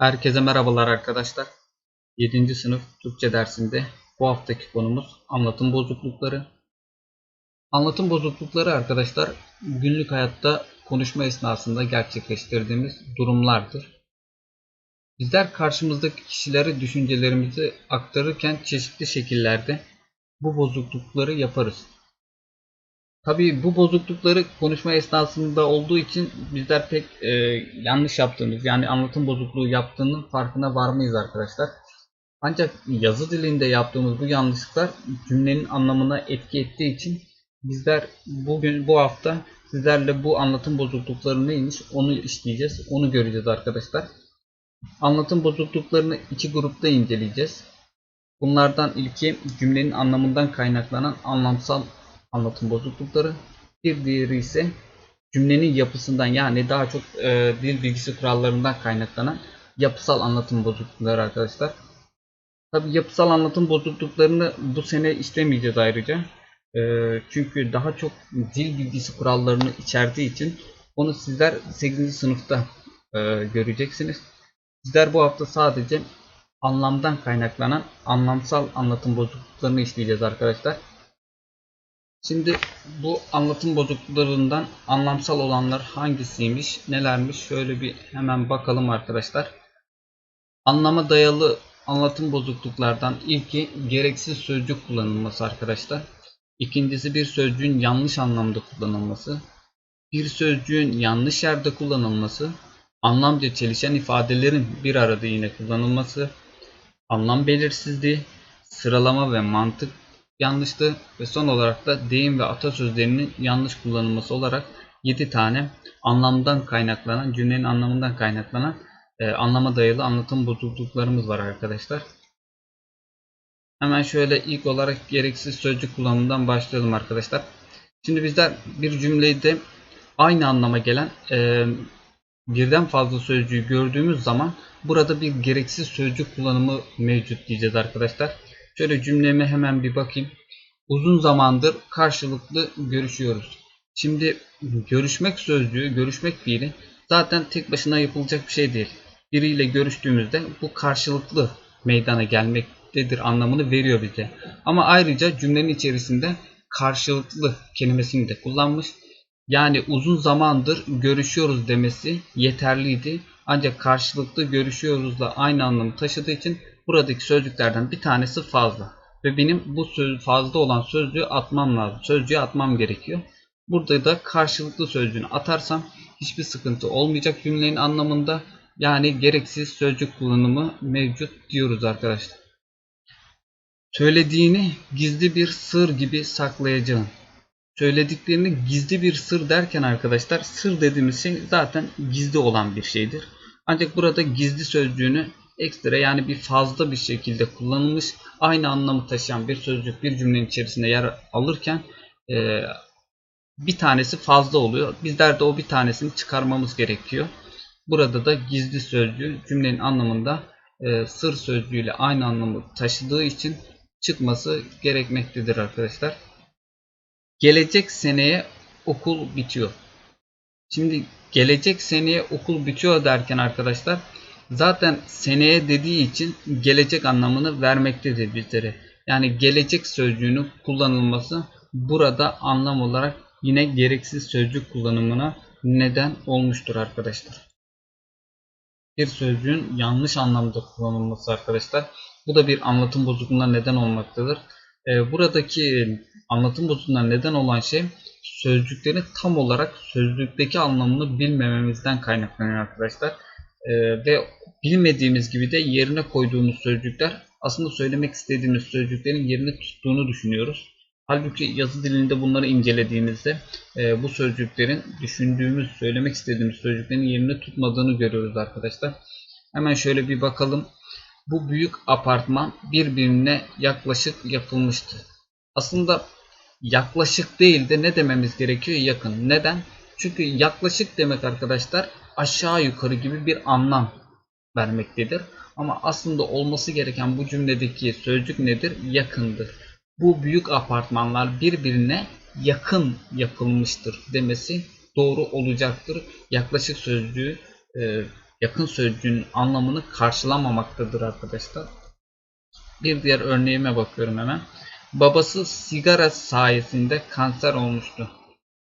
Herkese merhabalar arkadaşlar. 7. sınıf Türkçe dersinde bu haftaki konumuz anlatım bozuklukları. Anlatım bozuklukları arkadaşlar günlük hayatta konuşma esnasında gerçekleştirdiğimiz durumlardır. Bizler karşımızdaki kişilere düşüncelerimizi aktarırken çeşitli şekillerde bu bozuklukları yaparız. Tabii bu bozuklukları konuşma esnasında olduğu için bizler pek e, yanlış yaptığımız yani anlatım bozukluğu yaptığının farkına varmayız arkadaşlar. Ancak yazı dilinde yaptığımız bu yanlışlıklar cümlenin anlamına etki ettiği için bizler bugün bu hafta sizlerle bu anlatım bozuklukları neymiş onu işleyeceğiz. Onu göreceğiz arkadaşlar. Anlatım bozukluklarını iki grupta inceleyeceğiz. Bunlardan ilki cümlenin anlamından kaynaklanan anlamsal anlatım bozuklukları. Bir diğeri ise cümlenin yapısından yani daha çok e, dil bilgisi kurallarından kaynaklanan yapısal anlatım bozuklukları arkadaşlar. Tabi yapısal anlatım bozukluklarını bu sene işlemeyeceğiz ayrıca. E, çünkü daha çok dil bilgisi kurallarını içerdiği için onu sizler 8. sınıfta e, göreceksiniz. Sizler bu hafta sadece anlamdan kaynaklanan anlamsal anlatım bozukluklarını işleyeceğiz arkadaşlar. Şimdi bu anlatım bozukluklarından anlamsal olanlar hangisiymiş, nelermiş? Şöyle bir hemen bakalım arkadaşlar. Anlama dayalı anlatım bozukluklardan ilki gereksiz sözcük kullanılması arkadaşlar. İkincisi bir sözcüğün yanlış anlamda kullanılması. Bir sözcüğün yanlış yerde kullanılması. Anlamca çelişen ifadelerin bir arada yine kullanılması. Anlam belirsizliği. Sıralama ve mantık yanlıştı ve son olarak da deyim ve atasözlerinin yanlış kullanılması olarak 7 tane anlamdan kaynaklanan, cümlenin anlamından kaynaklanan e, anlama dayalı anlatım bozukluklarımız var arkadaşlar. Hemen şöyle ilk olarak gereksiz sözcük kullanımından başlayalım arkadaşlar. Şimdi bizler bir cümleyi de aynı anlama gelen e, birden fazla sözcüğü gördüğümüz zaman burada bir gereksiz sözcük kullanımı mevcut diyeceğiz arkadaşlar. Şöyle cümleme hemen bir bakayım. Uzun zamandır karşılıklı görüşüyoruz. Şimdi görüşmek sözcüğü, görüşmek fiili zaten tek başına yapılacak bir şey değil. Biriyle görüştüğümüzde bu karşılıklı meydana gelmektedir anlamını veriyor bize. Ama ayrıca cümlenin içerisinde karşılıklı kelimesini de kullanmış. Yani uzun zamandır görüşüyoruz demesi yeterliydi. Ancak karşılıklı görüşüyoruzla aynı anlamı taşıdığı için buradaki sözcüklerden bir tanesi fazla. Ve benim bu söz, fazla olan sözcüğü atmam lazım. Sözcüğü atmam gerekiyor. Burada da karşılıklı sözcüğünü atarsam hiçbir sıkıntı olmayacak cümlenin anlamında. Yani gereksiz sözcük kullanımı mevcut diyoruz arkadaşlar. Söylediğini gizli bir sır gibi saklayacağım. Söylediklerini gizli bir sır derken arkadaşlar sır dediğimiz şey zaten gizli olan bir şeydir. Ancak burada gizli sözcüğünü ekstra yani bir fazla bir şekilde kullanılmış aynı anlamı taşıyan bir sözcük bir cümlenin içerisinde yer alırken e, bir tanesi fazla oluyor. Bizler de o bir tanesini çıkarmamız gerekiyor. Burada da gizli sözcüğü cümlenin anlamında e, sır sözcüğüyle aynı anlamı taşıdığı için çıkması gerekmektedir arkadaşlar. Gelecek seneye okul bitiyor. Şimdi gelecek seneye okul bitiyor derken arkadaşlar zaten seneye dediği için gelecek anlamını vermektedir bizlere. Yani gelecek sözcüğünün kullanılması burada anlam olarak yine gereksiz sözcük kullanımına neden olmuştur arkadaşlar. Bir sözcüğün yanlış anlamda kullanılması arkadaşlar. Bu da bir anlatım bozukluğuna neden olmaktadır. Buradaki anlatım bozukluğuna neden olan şey sözcüklerin tam olarak sözlükteki anlamını bilmememizden kaynaklanıyor arkadaşlar. Ve bilmediğimiz gibi de yerine koyduğumuz sözcükler aslında söylemek istediğimiz sözcüklerin yerini tuttuğunu düşünüyoruz. Halbuki yazı dilinde bunları incelediğimizde e, bu sözcüklerin düşündüğümüz, söylemek istediğimiz sözcüklerin yerini tutmadığını görüyoruz arkadaşlar. Hemen şöyle bir bakalım. Bu büyük apartman birbirine yaklaşık yapılmıştı. Aslında yaklaşık değil de ne dememiz gerekiyor? Yakın. Neden? Çünkü yaklaşık demek arkadaşlar aşağı yukarı gibi bir anlam vermektedir. Ama aslında olması gereken bu cümledeki sözcük nedir? Yakındır. Bu büyük apartmanlar birbirine yakın yapılmıştır demesi doğru olacaktır. Yaklaşık sözcüğü e, yakın sözcüğün anlamını karşılamamaktadır arkadaşlar. Bir diğer örneğime bakıyorum hemen. Babası sigara sayesinde kanser olmuştu.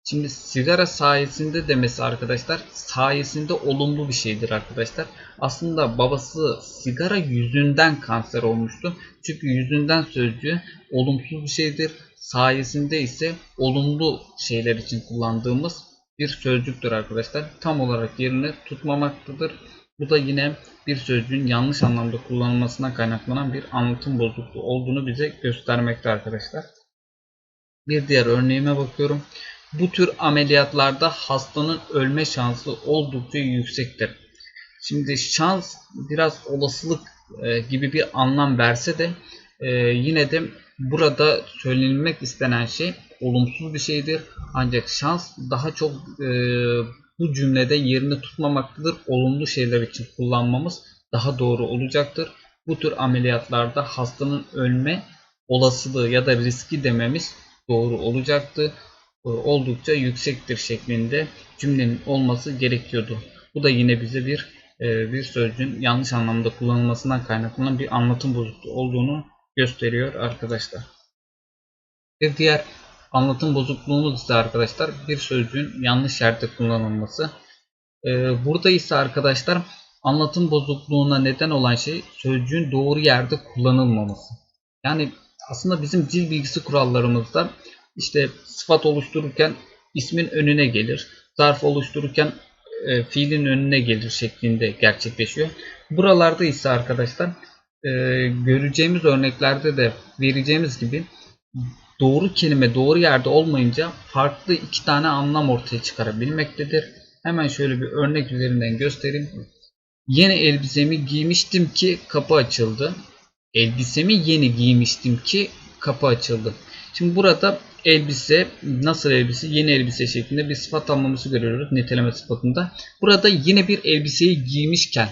Şimdi sigara sayesinde demesi arkadaşlar sayesinde olumlu bir şeydir arkadaşlar. Aslında babası sigara yüzünden kanser olmuştu. Çünkü yüzünden sözcüğü olumsuz bir şeydir. Sayesinde ise olumlu şeyler için kullandığımız bir sözcüktür arkadaşlar. Tam olarak yerini tutmamaktadır. Bu da yine bir sözcüğün yanlış anlamda kullanılmasına kaynaklanan bir anlatım bozukluğu olduğunu bize göstermekte arkadaşlar. Bir diğer örneğime bakıyorum. Bu tür ameliyatlarda hastanın ölme şansı oldukça yüksektir. Şimdi şans biraz olasılık e, gibi bir anlam verse de e, yine de burada söylenilmek istenen şey olumsuz bir şeydir. Ancak şans daha çok e, bu cümlede yerini tutmamaktadır. Olumlu şeyler için kullanmamız daha doğru olacaktır. Bu tür ameliyatlarda hastanın ölme olasılığı ya da riski dememiz doğru olacaktı. E, Oldukça yüksektir şeklinde cümlenin olması gerekiyordu. Bu da yine bize bir e, bir sözcüğün yanlış anlamda kullanılmasından kaynaklanan bir anlatım bozukluğu olduğunu gösteriyor arkadaşlar. Bir diğer anlatım bozukluğumuz ise arkadaşlar bir sözcüğün yanlış yerde kullanılması. Ee, burada ise arkadaşlar anlatım bozukluğuna neden olan şey sözcüğün doğru yerde kullanılmaması. Yani aslında bizim dil bilgisi kurallarımızda işte sıfat oluştururken ismin önüne gelir. Zarf oluştururken e, fiilin önüne gelir şeklinde gerçekleşiyor. Buralarda ise arkadaşlar e, göreceğimiz örneklerde de vereceğimiz gibi doğru kelime doğru yerde olmayınca farklı iki tane anlam ortaya çıkarabilmektedir. Hemen şöyle bir örnek üzerinden göstereyim. Yeni elbisemi giymiştim ki kapı açıldı. Elbisemi yeni giymiştim ki kapı açıldı. Şimdi burada elbise nasıl elbise yeni elbise şeklinde bir sıfat anlamısı görüyoruz niteleme sıfatında. Burada yine bir elbiseyi giymişken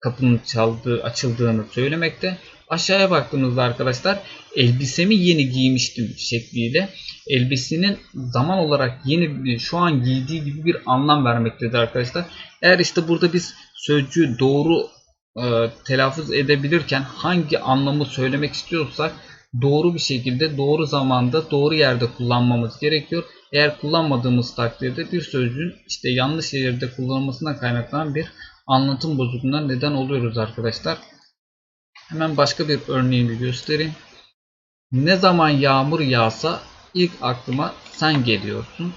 kapının çaldığı açıldığını söylemekte. Aşağıya baktığımızda arkadaşlar elbisemi yeni giymiştim şekliyle elbisenin zaman olarak yeni şu an giydiği gibi bir anlam vermektedir arkadaşlar. Eğer işte burada biz sözcüğü doğru e, telaffuz edebilirken hangi anlamı söylemek istiyorsak doğru bir şekilde doğru zamanda doğru yerde kullanmamız gerekiyor. Eğer kullanmadığımız takdirde bir sözcüğün işte yanlış yerde kullanılmasına kaynaklanan bir anlatım bozukluğuna neden oluyoruz arkadaşlar. Hemen başka bir örneğini göstereyim. Ne zaman yağmur yağsa ilk aklıma sen geliyorsun.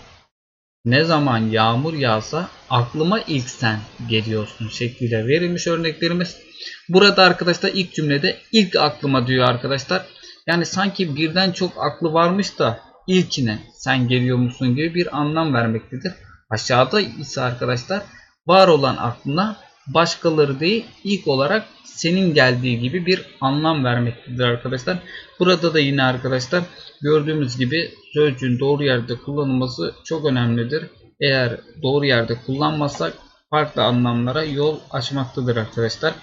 Ne zaman yağmur yağsa aklıma ilk sen geliyorsun şekliyle verilmiş örneklerimiz. Burada arkadaşlar ilk cümlede ilk aklıma diyor arkadaşlar. Yani sanki birden çok aklı varmış da ilkine sen geliyor musun gibi bir anlam vermektedir. Aşağıda ise arkadaşlar var olan aklına başkaları değil ilk olarak senin geldiği gibi bir anlam vermektedir arkadaşlar. Burada da yine arkadaşlar gördüğümüz gibi sözcüğün doğru yerde kullanılması çok önemlidir. Eğer doğru yerde kullanmazsak farklı anlamlara yol açmaktadır arkadaşlar.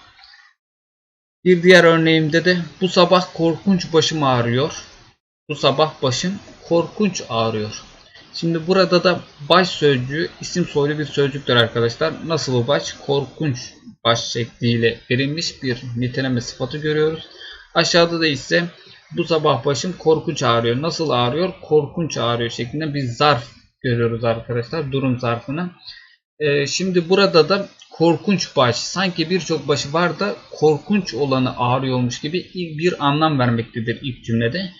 Bir diğer örneğimde de bu sabah korkunç başım ağrıyor. Bu sabah başım korkunç ağrıyor. Şimdi burada da baş sözcüğü isim soylu bir sözcüktür arkadaşlar. Nasıl bu baş? Korkunç baş şekliyle verilmiş bir niteleme sıfatı görüyoruz. Aşağıda da ise bu sabah başım korkunç ağrıyor. Nasıl ağrıyor? Korkunç ağrıyor şeklinde bir zarf görüyoruz arkadaşlar. Durum zarfını. Ee, şimdi burada da korkunç baş sanki birçok başı var da korkunç olanı ağrıyormuş gibi bir anlam vermektedir ilk cümlede.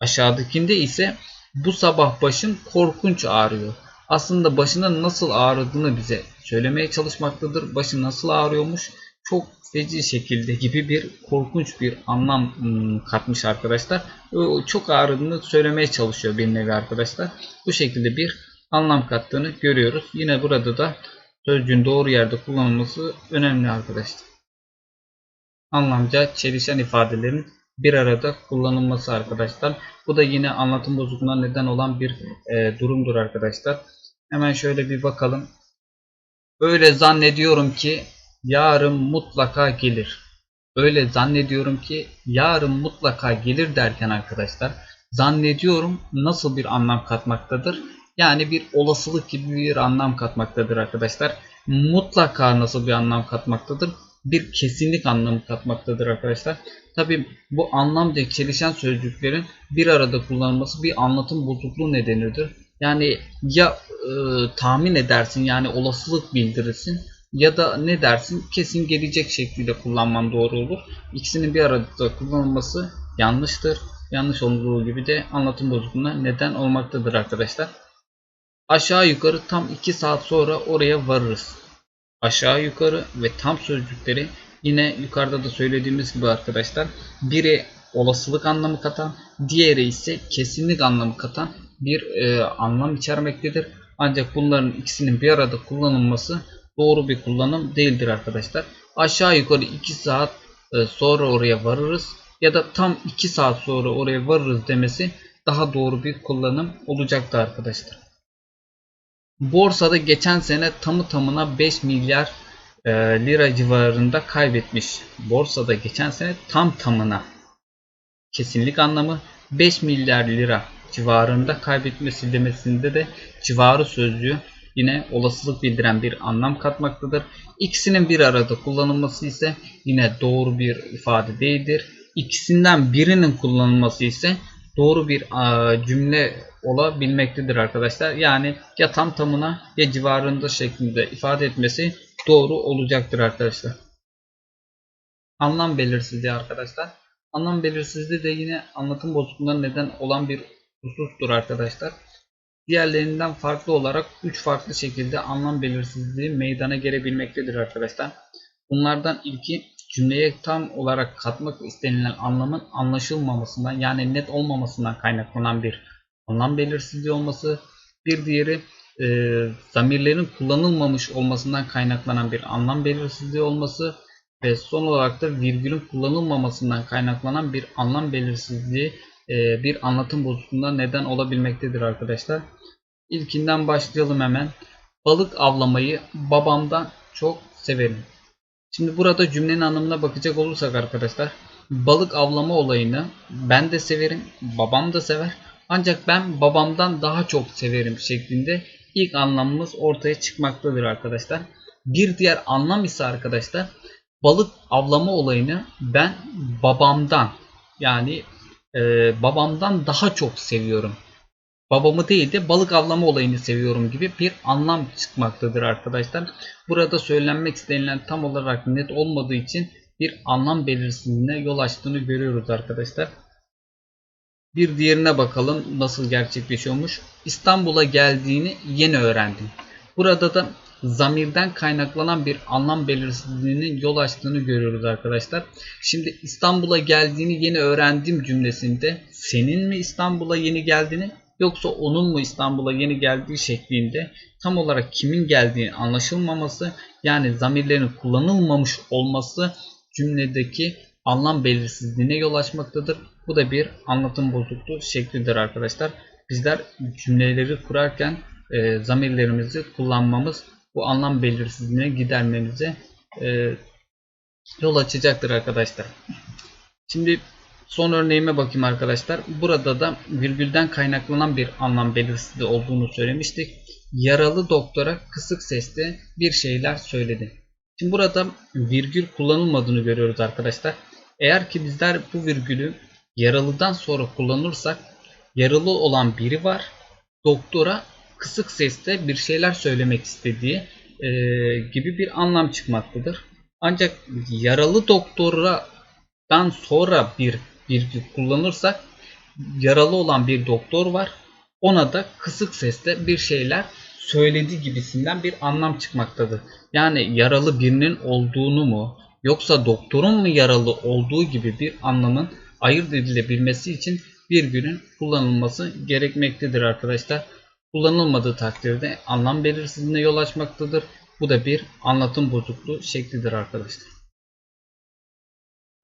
Aşağıdakinde ise bu sabah başım korkunç ağrıyor. Aslında başının nasıl ağrıdığını bize söylemeye çalışmaktadır. Başı nasıl ağrıyormuş? Çok feci şekilde gibi bir korkunç bir anlam katmış arkadaşlar. Çok ağrıdığını söylemeye çalışıyor bir nevi arkadaşlar. Bu şekilde bir anlam kattığını görüyoruz. Yine burada da sözcüğün doğru yerde kullanılması önemli arkadaşlar. Anlamca çelişen ifadelerin bir arada kullanılması arkadaşlar. Bu da yine anlatım bozukluğuna neden olan bir e, durumdur arkadaşlar. Hemen şöyle bir bakalım. Öyle zannediyorum ki yarın mutlaka gelir. Öyle zannediyorum ki yarın mutlaka gelir derken arkadaşlar zannediyorum nasıl bir anlam katmaktadır? Yani bir olasılık gibi bir anlam katmaktadır arkadaşlar. mutlaka nasıl bir anlam katmaktadır? Bir kesinlik anlamı katmaktadır arkadaşlar. Tabi bu anlamda çelişen sözcüklerin bir arada kullanılması bir anlatım bozukluğu nedenidir. Yani ya e, tahmin edersin yani olasılık bildirirsin ya da ne dersin kesin gelecek şekliyle kullanman doğru olur. İkisinin bir arada kullanılması yanlıştır. Yanlış olduğu gibi de anlatım bozukluğuna neden olmaktadır arkadaşlar. Aşağı yukarı tam 2 saat sonra oraya varırız. Aşağı yukarı ve tam sözcükleri yine yukarıda da söylediğimiz gibi arkadaşlar biri olasılık anlamı katan diğeri ise kesinlik anlamı katan bir e, anlam içermektedir. Ancak bunların ikisinin bir arada kullanılması doğru bir kullanım değildir arkadaşlar. Aşağı yukarı 2 saat e, sonra oraya varırız ya da tam 2 saat sonra oraya varırız demesi daha doğru bir kullanım olacaktı arkadaşlar. Borsada geçen sene tamı tamına 5 milyar e, lira civarında kaybetmiş. Borsada geçen sene tam tamına kesinlik anlamı 5 milyar lira civarında kaybetmesi demesinde de civarı sözcüğü yine olasılık bildiren bir anlam katmaktadır. İkisinin bir arada kullanılması ise yine doğru bir ifade değildir. İkisinden birinin kullanılması ise doğru bir cümle olabilmektedir arkadaşlar. Yani ya tam tamına ya civarında şeklinde ifade etmesi doğru olacaktır arkadaşlar. Anlam belirsizliği arkadaşlar. Anlam belirsizliği de yine anlatım bozukluğuna neden olan bir husustur arkadaşlar. Diğerlerinden farklı olarak 3 farklı şekilde anlam belirsizliği meydana gelebilmektedir arkadaşlar. Bunlardan ilki cümleye tam olarak katmak istenilen anlamın anlaşılmamasından yani net olmamasından kaynaklanan bir anlam belirsizliği olması. Bir diğeri e, zamirlerin kullanılmamış olmasından kaynaklanan bir anlam belirsizliği olması ve son olarak da virgülün kullanılmamasından kaynaklanan bir anlam belirsizliği e, bir anlatım bozukluğuna neden olabilmektedir arkadaşlar. İlkinden başlayalım hemen. Balık avlamayı babamdan çok severim. Şimdi burada cümlenin anlamına bakacak olursak arkadaşlar balık avlama olayını ben de severim, babam da sever. Ancak ben babamdan daha çok severim şeklinde ilk anlamımız ortaya çıkmaktadır arkadaşlar. Bir diğer anlam ise arkadaşlar balık avlama olayını ben babamdan yani e, babamdan daha çok seviyorum. Babamı değil de balık avlama olayını seviyorum gibi bir anlam çıkmaktadır arkadaşlar. Burada söylenmek istenilen tam olarak net olmadığı için bir anlam belirsizliğine yol açtığını görüyoruz arkadaşlar. Bir diğerine bakalım nasıl gerçekleşiyormuş. İstanbul'a geldiğini yeni öğrendim. Burada da zamirden kaynaklanan bir anlam belirsizliğinin yol açtığını görüyoruz arkadaşlar. Şimdi İstanbul'a geldiğini yeni öğrendim cümlesinde senin mi İstanbul'a yeni geldiğini yoksa onun mu İstanbul'a yeni geldiği şeklinde tam olarak kimin geldiğini anlaşılmaması yani zamirlerin kullanılmamış olması cümledeki anlam belirsizliğine yol açmaktadır. Bu da bir anlatım bozukluğu şeklidir arkadaşlar. Bizler cümleleri kurarken e, zamirlerimizi kullanmamız bu anlam belirsizliğine gidermemize e, yol açacaktır arkadaşlar. Şimdi son örneğime bakayım arkadaşlar. Burada da virgülden kaynaklanan bir anlam belirsizliği olduğunu söylemiştik. Yaralı doktora kısık sesle bir şeyler söyledi. Şimdi burada virgül kullanılmadığını görüyoruz arkadaşlar. Eğer ki bizler bu virgülü yaralıdan sonra kullanırsak yaralı olan biri var. Doktora kısık sesle bir şeyler söylemek istediği e, gibi bir anlam çıkmaktadır. Ancak yaralı doktoradan sonra bir virgül kullanırsak yaralı olan bir doktor var. Ona da kısık sesle bir şeyler söylediği gibisinden bir anlam çıkmaktadır. Yani yaralı birinin olduğunu mu yoksa doktorun mu yaralı olduğu gibi bir anlamın ayırt edilebilmesi için virgülün kullanılması gerekmektedir arkadaşlar. Kullanılmadığı takdirde anlam belirsizliğine yol açmaktadır. Bu da bir anlatım bozukluğu şeklidir arkadaşlar.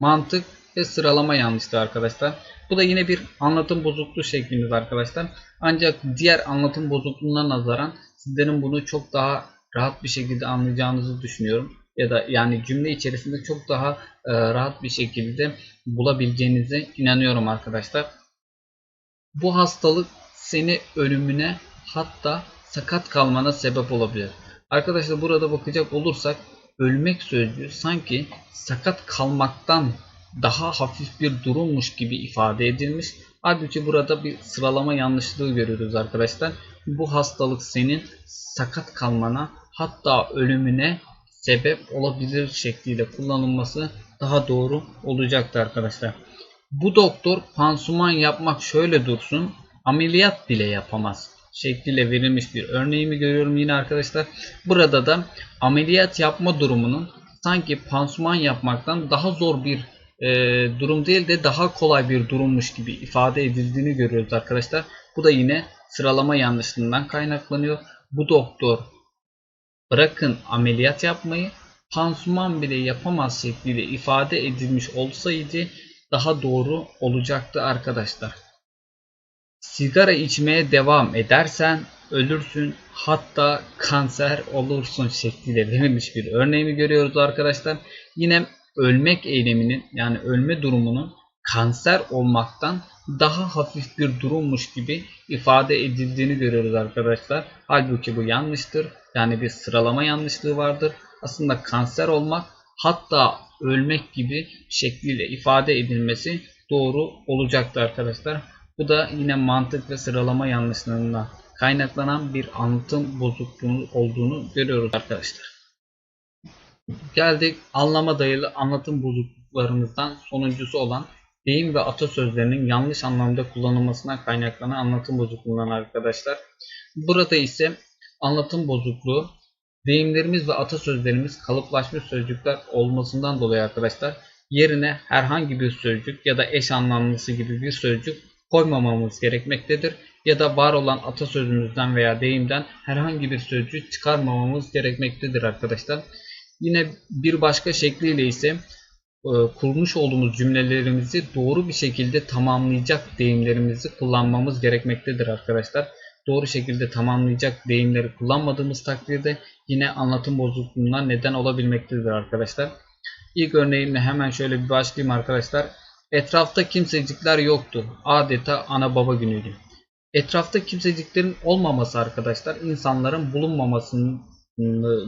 Mantık ve sıralama yanlıştı arkadaşlar. Bu da yine bir anlatım bozukluğu şeklimiz arkadaşlar. Ancak diğer anlatım bozukluğuna nazaran sizlerin bunu çok daha rahat bir şekilde anlayacağınızı düşünüyorum. Ya da yani cümle içerisinde çok daha e, rahat bir şekilde bulabileceğinize inanıyorum arkadaşlar. Bu hastalık seni ölümüne hatta sakat kalmana sebep olabilir. Arkadaşlar burada bakacak olursak ölmek sözcüğü sanki sakat kalmaktan daha hafif bir durummuş gibi ifade edilmiş. Halbuki burada bir sıralama yanlışlığı görüyoruz arkadaşlar. Bu hastalık senin sakat kalmana hatta ölümüne sebep olabilir şekliyle kullanılması daha doğru olacaktır arkadaşlar. Bu doktor pansuman yapmak şöyle dursun ameliyat bile yapamaz şekliyle verilmiş bir örneğimi görüyorum yine arkadaşlar. Burada da ameliyat yapma durumunun sanki pansuman yapmaktan daha zor bir e, durum değil de daha kolay bir durummuş gibi ifade edildiğini görüyoruz arkadaşlar. Bu da yine sıralama yanlışlığından kaynaklanıyor. Bu doktor bırakın ameliyat yapmayı pansuman bile yapamaz şekliyle ifade edilmiş olsaydı daha doğru olacaktı arkadaşlar. Sigara içmeye devam edersen ölürsün hatta kanser olursun şekliyle verilmiş bir örneğimi görüyoruz arkadaşlar. Yine ölmek eyleminin yani ölme durumunun kanser olmaktan daha hafif bir durummuş gibi ifade edildiğini görüyoruz arkadaşlar. Halbuki bu yanlıştır. Yani bir sıralama yanlışlığı vardır. Aslında kanser olmak hatta ölmek gibi şekliyle ifade edilmesi doğru olacaktı arkadaşlar. Bu da yine mantık ve sıralama yanlışlığından kaynaklanan bir anlatım bozukluğu olduğunu görüyoruz arkadaşlar. Geldik anlama dayalı anlatım bozukluklarımızdan sonuncusu olan deyim ve atasözlerinin yanlış anlamda kullanılmasına kaynaklanan anlatım bozukluğundan arkadaşlar. Burada ise anlatım bozukluğu deyimlerimiz ve atasözlerimiz kalıplaşmış sözcükler olmasından dolayı arkadaşlar yerine herhangi bir sözcük ya da eş anlamlısı gibi bir sözcük koymamamız gerekmektedir. Ya da var olan atasözümüzden veya deyimden herhangi bir sözcük çıkarmamamız gerekmektedir arkadaşlar. Yine bir başka şekliyle ise e, kurmuş olduğumuz cümlelerimizi doğru bir şekilde tamamlayacak deyimlerimizi kullanmamız gerekmektedir arkadaşlar. Doğru şekilde tamamlayacak deyimleri kullanmadığımız takdirde yine anlatım bozukluğuna neden olabilmektedir arkadaşlar. İlk örneğimle hemen şöyle bir başlayayım arkadaşlar. Etrafta kimsecikler yoktu. Adeta ana baba günüydü. Etrafta kimseciklerin olmaması arkadaşlar insanların bulunmamasını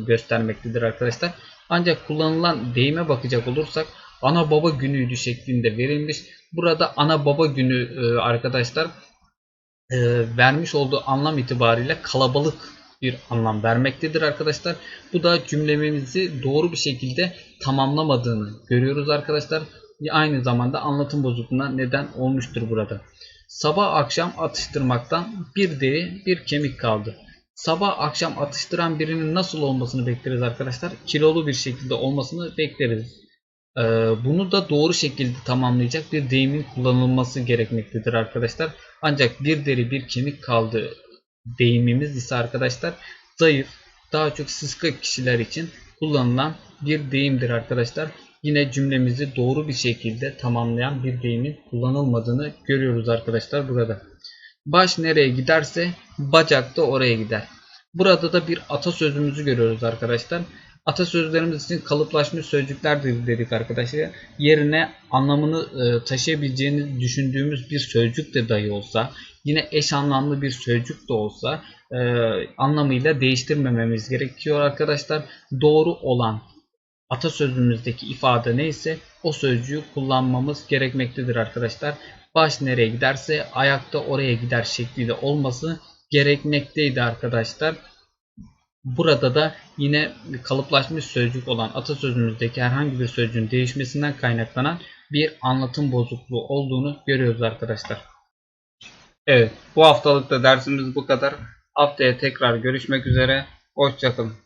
göstermektedir arkadaşlar. Ancak kullanılan deyime bakacak olursak ana baba günüydü şeklinde verilmiş. Burada ana baba günü e, arkadaşlar e, vermiş olduğu anlam itibariyle kalabalık bir anlam vermektedir arkadaşlar. Bu da cümlemizi doğru bir şekilde tamamlamadığını görüyoruz arkadaşlar aynı zamanda anlatım bozukluğuna neden olmuştur burada. Sabah akşam atıştırmaktan bir deri bir kemik kaldı. Sabah akşam atıştıran birinin nasıl olmasını bekleriz arkadaşlar? Kilolu bir şekilde olmasını bekleriz. Ee, bunu da doğru şekilde tamamlayacak bir deyimin kullanılması gerekmektedir arkadaşlar. Ancak bir deri bir kemik kaldı deyimimiz ise arkadaşlar zayıf, daha çok sıska kişiler için kullanılan bir deyimdir arkadaşlar yine cümlemizi doğru bir şekilde tamamlayan bir deyimin kullanılmadığını görüyoruz arkadaşlar burada. Baş nereye giderse bacak da oraya gider. Burada da bir atasözümüzü görüyoruz arkadaşlar. Atasözlerimiz için kalıplaşmış sözcükler dedik arkadaşlar. Yerine anlamını e, taşıyabileceğini düşündüğümüz bir sözcük de dahi olsa, yine eş anlamlı bir sözcük de olsa e, anlamıyla değiştirmememiz gerekiyor arkadaşlar. Doğru olan atasözümüzdeki ifade neyse o sözcüğü kullanmamız gerekmektedir arkadaşlar. Baş nereye giderse ayakta oraya gider şekliyle olması gerekmekteydi arkadaşlar. Burada da yine kalıplaşmış sözcük olan atasözümüzdeki herhangi bir sözcüğün değişmesinden kaynaklanan bir anlatım bozukluğu olduğunu görüyoruz arkadaşlar. Evet bu haftalık da dersimiz bu kadar. Haftaya tekrar görüşmek üzere. Hoşçakalın.